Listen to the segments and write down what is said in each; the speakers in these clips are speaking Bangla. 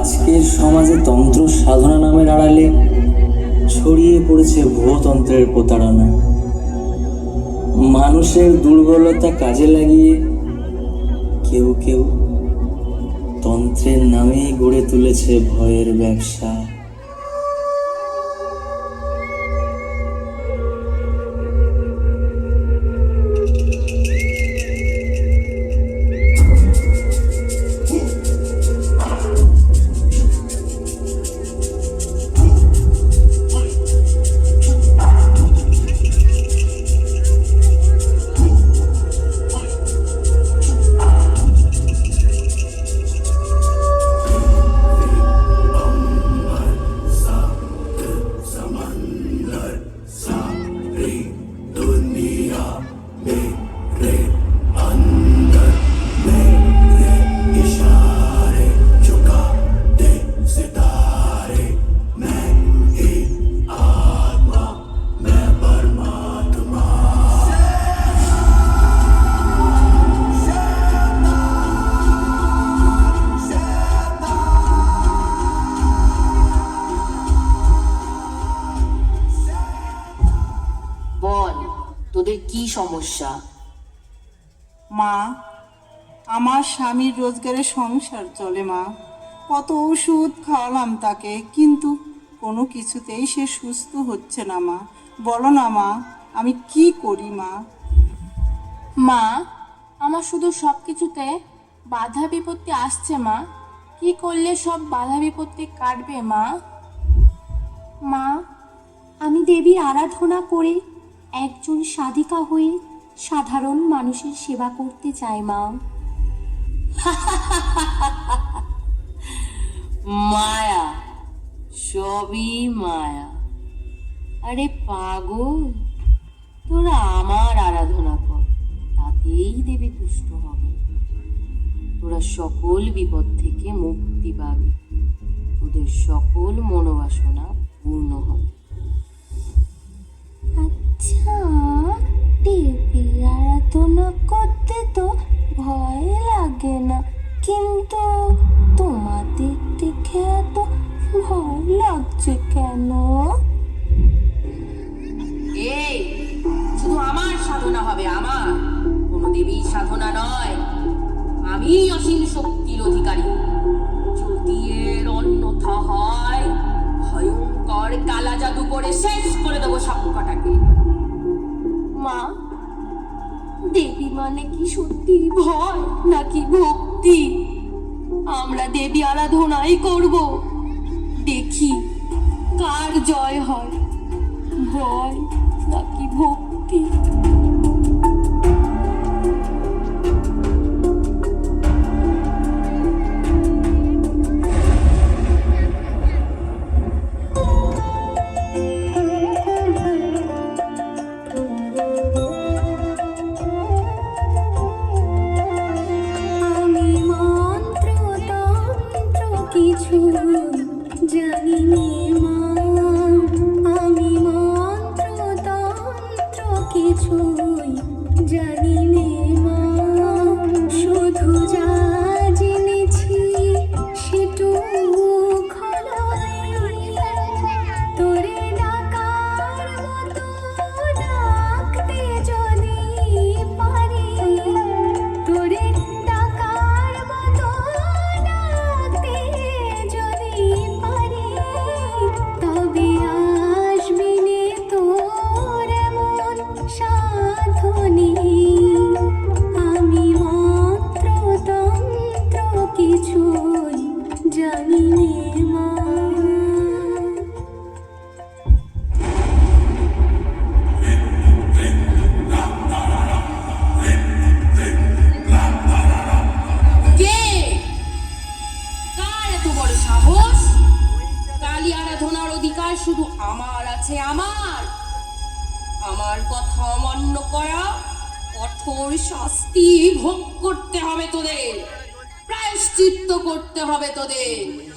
আজকের সমাজে তন্ত্র সাধনা নামে দাঁড়ালে ছড়িয়ে পড়েছে ভূতন্ত্রের প্রতারণা। মানুষের দুর্বলতা কাজে লাগিয়ে কেউ কেউ তন্ত্রের নামেই গড়ে তুলেছে ভয়ের ব্যবসা। সমস্যা। মা, আমার স্বামীর রোজগারে সংসার চলে, মা। কত ওষুধ খাওয়ালাম তাকে, কিন্তু কোনো কিছুতেই সে সুস্থ হচ্ছে না, মা। বলো না, মা, আমি কি করি, মা? মা, আমার শুধু সব কিছুতে বাধা বিপত্তি আসছে, মা। কি করলে সব বাধা বিপত্তি কাটবে, মা? মা, আমি দেবীর আরাধনা করে। একজন সাধিকা হয়ে সাধারণ মানুষের সেবা করতে চায়, মা। মায়া, সবই মায়া। আরে পাগল, তোরা আমার আরাধনা কর, তাতেই দেবী তুষ্ট হবে তোরা সকল বিপদ থেকে মুক্তি পাবি। তোদের সকল মনোবাসনা পূর্ণ হবে। আরাধনা করতে তো ভয় লাগে না, কিন্তু তোমাদের দেখে এত ভয় লাগছে কেন? শুধু আমার সাধনা হবে, আমার। দেবীর সাধনা নয়। আমি অসীম শক্তির অধিকারী। মানে কি সত্যি ভয় নাকি ভক্তি? আমরা দেবী আরাধনাই করব। দেখি কার জয় হয়। ভয় নাকি ভক্তি? জানি নে মা শুধু আমার আছে, আমার। আমার কথা অমান্য করা কঠোর শাস্তি ভোগ করতে হবে তোদের। প্রায়শ্চিত্ত করতে হবে তোদের।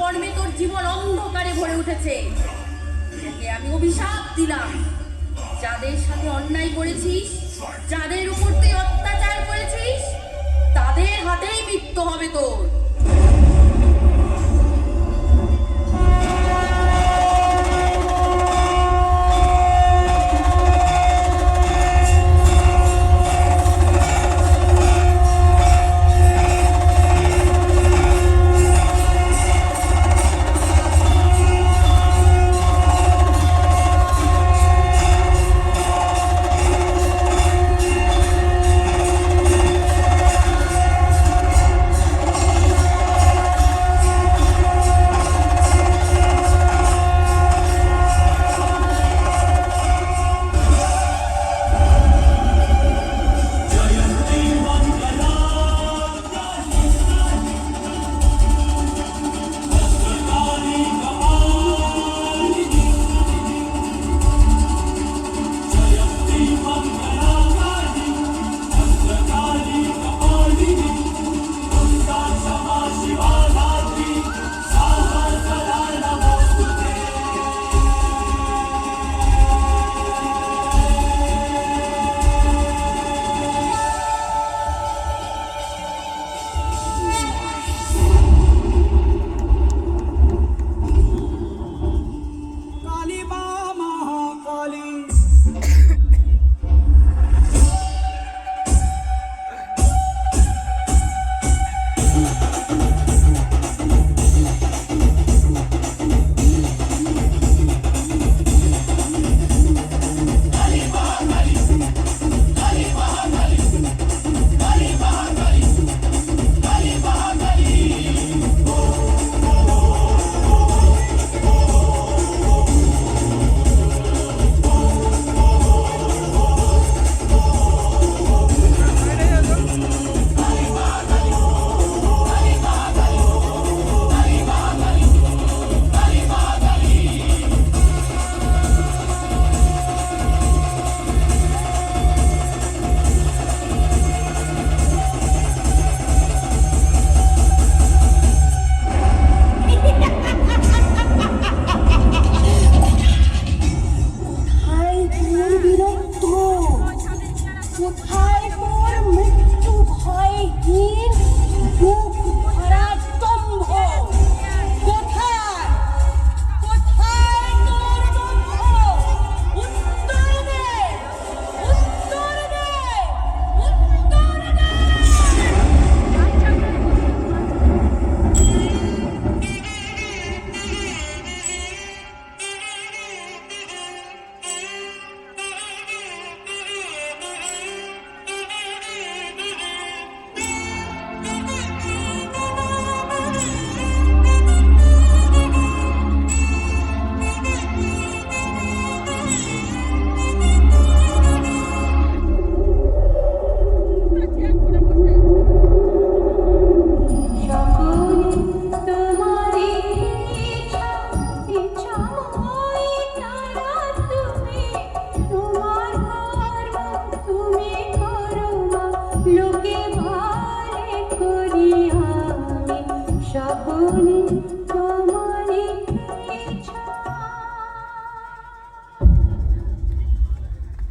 কর্মে তোর জীবন অন্ধকারে ভরে উঠেছে। আমি অভিশাপ দিলাম। যাদের সাথে অন্যায় করেছিস, যাদের উপর তুই অত্যাচার করেছিস, তাদের হাতেই মৃত্যু হবে তোর।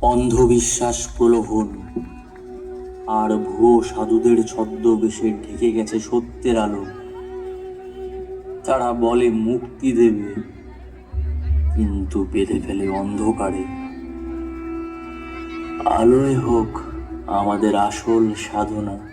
অন্ধবিশ্বাস প্রলোভন, আর ভুয়ো সাধুদের ছদ্মবেশে ঢেকে গেছে সত্যের আলো। তারা বলে মুক্তি দেবে, কিন্তু বেঁধে ফেলে অন্ধকারে। আলোয় হোক আমাদের আসল সাধনা।